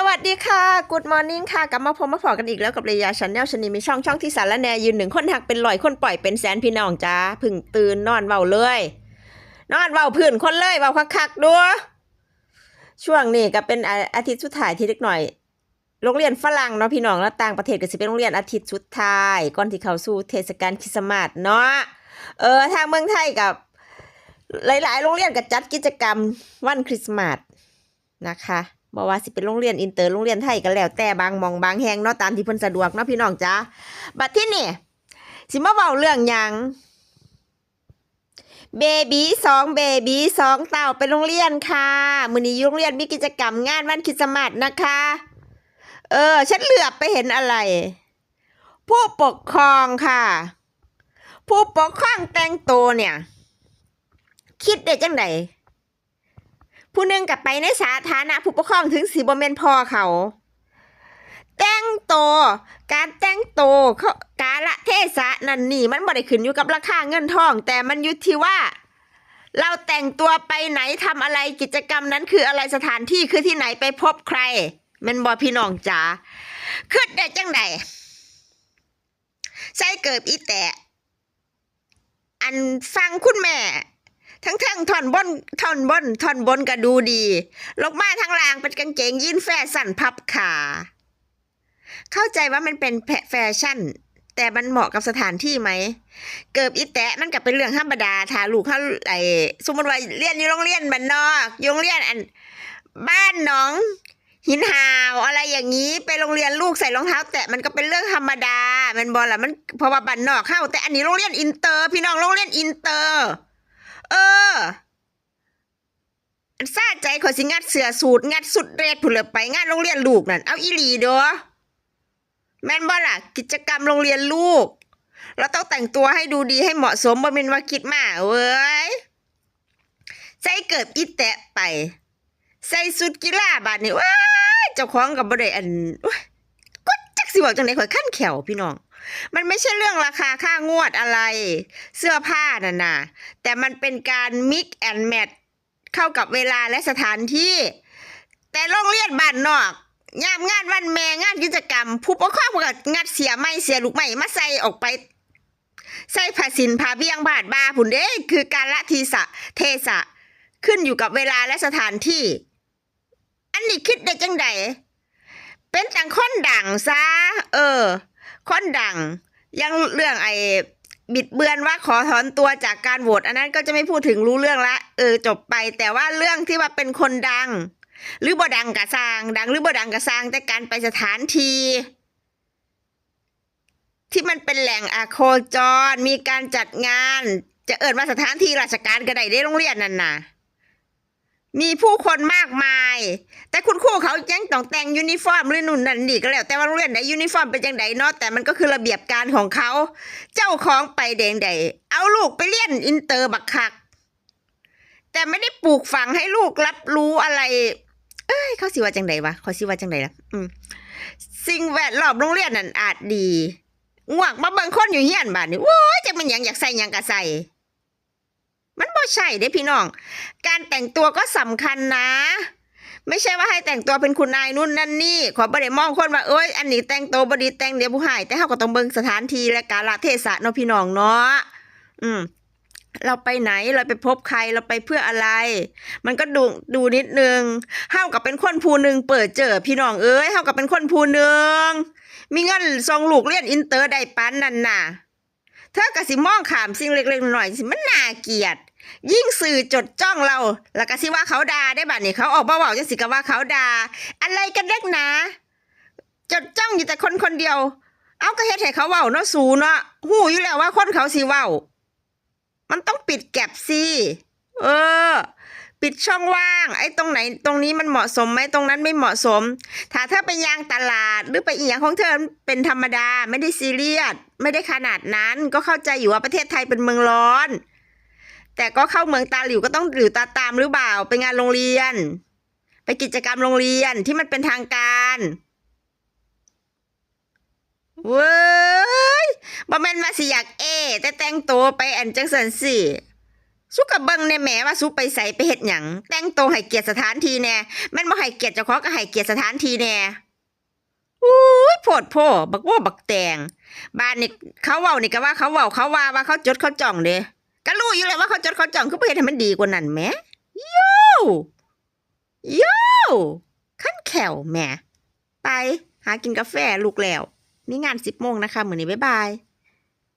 สวัสดีค่ะ Good Morning ค่ะ กลับมาพบมาพอกันอีกแล้วกับเรยาชาแนลชนีมีช่องช่องที่สารแนยืนหนึ่งคนหักเป็นลอยคนปล่อยเป็นแสนพี่น้องจ้าพึ่งตื่นนอนเบาเลย นอนเบาพื้นคนเลยเบาคักๆด้วยช่วงนี้ก็เป็นอาอาทิตย์สุดท้ายที่เล็กหน่อย โรงเรียนฝรั่งเนาะพี่น้องแล้วต่างประเทศก็จะเป็นโรงเรียนอาทิตย์สุดท้ายก่อนที่เขาสู่เทศกาลคริสต์มาสเนาะเออทางเมืองไทยกับ หลาย ๆ โรงเรียนก็จัดกิจกรรมวันคริสต์มาสนะคะ บอกว่าสิเป็นโรงเรียนอินเตอร์โรงเรียนไทยก็แล้วแต่บางมองบางแห่งเนาะตามที่เพิ่นสะดวกเนาะพี่น้องจ้าบัดที่นี่สิมาเว้าเรื่องยังเบบีสองเบบีสองเต่าไปโรงเรียนค่ะมื้อนี้อยู่โรงเรียนมีกิจกรรมงานวันคริสต์มาสนะคะ เออ ฉันเหลือบไปเห็นอะไร ผู้ปกครองค่ะ ผู้ปกครองแต่งตัวเนี่ย คิดได้จังได ผู้หนึ่งกลับไปในสาธารณะผู้ปกครองถึงสีบเมนพ่อเขา แต่งตัวการแต่งตัวเขากาละเทศะนั่นนี่มันบ่ได้ขึ้นอยู่กับราคาเงินทอง แต่มันอยู่ที่ว่า เราแต่งตัวไปไหนทำอะไรกิจกรรมนั้นคืออะไรสถานที่คือที่ไหนไปพบใครมันบอพี่น้องจ๋าคิดได้จังไดใส่เกิบอีแตะอันฟังคุณแม่ ทั้งทั้งท่อนบนท่อนบนท่อนบนก็ดูดี ลงมาทางล่างเป็นกางเกงยีนแฟชั่นพับขา เข้าใจว่ามันเป็นแฟชั่น แต่มันเหมาะกับสถานที่ไหม เกิบอีแตะมันก็เป็นเรื่องธรรมดาถาลูกเขาไอ้สมมติว่าเรียนอยู่โรงเรียนบ้านนอกอยู่โรงเรียนอัน บ้านหนองหินหาวอะไรอย่างนี้ไปโรงเรียนลูกใส่รองเท้า แตะมันก็เป็นเรื่องธรรมดา มันบอลละมันเพราะว่าบ้านนอกเข้า แต่อันนี้โรงเรียนอินเตอร์ พี่น้องโรงเรียนอินเตอร์ เอออันซาใจขอยสิงัดเสือสูตรงัดสุดเรศผุนเลยไปงานโรงเรียนลูกนั่นเอาอีหลีเด้อแม่นบ่ล่ะ กิจกรรมโรงเรียนลูก เราต้องแต่งตัวให้ดูดีให้เหมาะสมบ่เป็นว่าคิดมาเว้ยใส่เกิดอีแตะไป ใส่สุดกีฬาบาดนี่ว้ายเจ้าของกับบ่ได้อันโอ๊ยก็จัก สิบอกจังไดข่อยขั้นแขวพี่น้อง มันไม่ใช่เรื่องราคาค่างวดอะไร เสื้อผ้าน่ะนะแต่มันเป็นการมิกแอนแมทเข้ากับเวลาและสถานที่ แต่โรงเรียนบ้านนอกยามงานวันแม่งานกิจกรรม ผู้ปกครองก็งัดเสียไม่เสียลูกไม่มาใส่ออกไป ใส่ผ้าสินผ้าเบี้ยงบาดบาผุนเด้คือการละทีสะเทศะขึ้นอยู่กับเวลาและสถานที่ อันนี้คิดได้จังใด เป็นจังคนดังซะเออ คนดัง ยังเรื่องไอ้บิดเบือนว่าขอถอนตัวจากการโหวตอันนั้นก็จะไม่พูดถึงรู้เรื่องละเออจบไป แต่ว่าเรื่องที่ว่าเป็นคนดัง หรือบ่ดังกะสร้าง ดังหรือบ่ดังกะสร้างแต่การไปสถานที่ที่มันเป็นแหล่งอาโคจร มีการจัดงาน จะเอิดว่าสถานที่ราชการก็ได้ได้โรงเรียนนั่นน่ะ มีผู้คนมากมาย แต่คุณครูเขายังต้องแต่งยูนิฟอร์มหรือนุ่นนั่นนี่ก็แล้ว แต่ว่าโรงเรียนไหนยูนิฟอร์มเป็นจังไดเนาะแต่มันก็คือระเบียบการของเขา เจ้าของไปแดงใดเอาลูกไปเรียนอินเตอร์บักคัก แต่ไม่ได้ปลูกฝังให้ลูกรับรู้อะไร เอ้ยเขาสิว่าจังไดวะเขาสิว่าจังไดล่ะอืมสิ่งแวดล้อมโรงเรียนนั่นอาจดีงวงมาเบิ่งคนอยู่เฮียนบ้านนี่โว้ยจักมันหยังอยากใส่หยังก็ใส่ มันบ่ใช่เด้พี่น้อง การแต่งตัวก็สำคัญนะ ไม่ใช่ว่าให้แต่งตัวเป็นคุณนายนู่นนั่นนี่ ขอบ่ได้มองคนว่าเอ้ยอันนี้แต่งตัวบ่ดีแต่งเดี๋ยวผู้หาย แต่เฮาก็ต้องเบิ่งสถานที่และกาลเทศะเนาะพี่น้องเนาะอืมเราไปไหนเราไปพบใครเราไปเพื่ออะไร มันก็ดูดูนิดนึงเฮากับเป็นคนผู้หนึ่งเปิดเจอพี่น้องเอ้ยเฮากับเป็นคนผู้หนึ่งมีเงินส่งลูกเรียนอินเตอร์ได้ปานนั่นน่ะ เธอก็สิมองขามสิ่งเล็กๆหน่อยสิมันน่าเกลียด ยิ่งสื่อจดจ้องเรา แล้วก็สิว่าเขาด่าได้บัดนี้เขาออกมาเว้าจังสิก็ว่าเขาด่าอะไรกันเล็กหนาจดจ้องอยู่แต่คนคนเดียว เอาก็เฮ็ดให้เขาเว้าเนาะสูเนาะหูอยู่แล้วว่าคนเขาสิเว้า มันต้องปิดแก็บสิเออ ปิดช่องว่าง ไอ้ตรงไหน ตรงนี้มันเหมาะสมไหมตรงนั้นไม่เหมาะสม ถ้าเธอไปยางตลาดหรือไปอีหยังของเธอเป็นธรรมดา ไม่ได้ซีเรียสไม่ได้ขนาดนั้น ก็เข้าใจอยู่ว่าประเทศไทยเป็นเมืองร้อน แต่ก็เข้าเมืองตาหลิวก็ต้องหลิวตาตามหรือเปล่าไปงานโรงเรียน ไปกิจกรรมโรงเรียนที่มันเป็นทางการเว้ยบ่แม่นมาสิอยากเอ แต่แต่งตัวไปอันจังสันสิสุกับเบิงในแหมว่าสุไปใส่ไปเฮ็ดหยังแต่งตัวให้เกียรติสถานที่แน่แม่นบ่ให้เกียรติเจ้าของก็ให้เกียรติสถานที่แน่อุ้ยโพดโพบักว่าบักแตงบ้านนี่เขาเว้านี่ก็ว่าเขาเว้าเขาว่าว่าเขาจดเขาจ่องเด้ ก็รู้อยู่แล้วว่าเขาจดเขาจ่องคือเพื่อให้มันดีกว่านั้นแหมโยโยขั้นแขวแหม่ไป หากินกาแฟลูกแล้ว นี่งานสิบโมงนะคะมื้อนี้บ๊ายบาย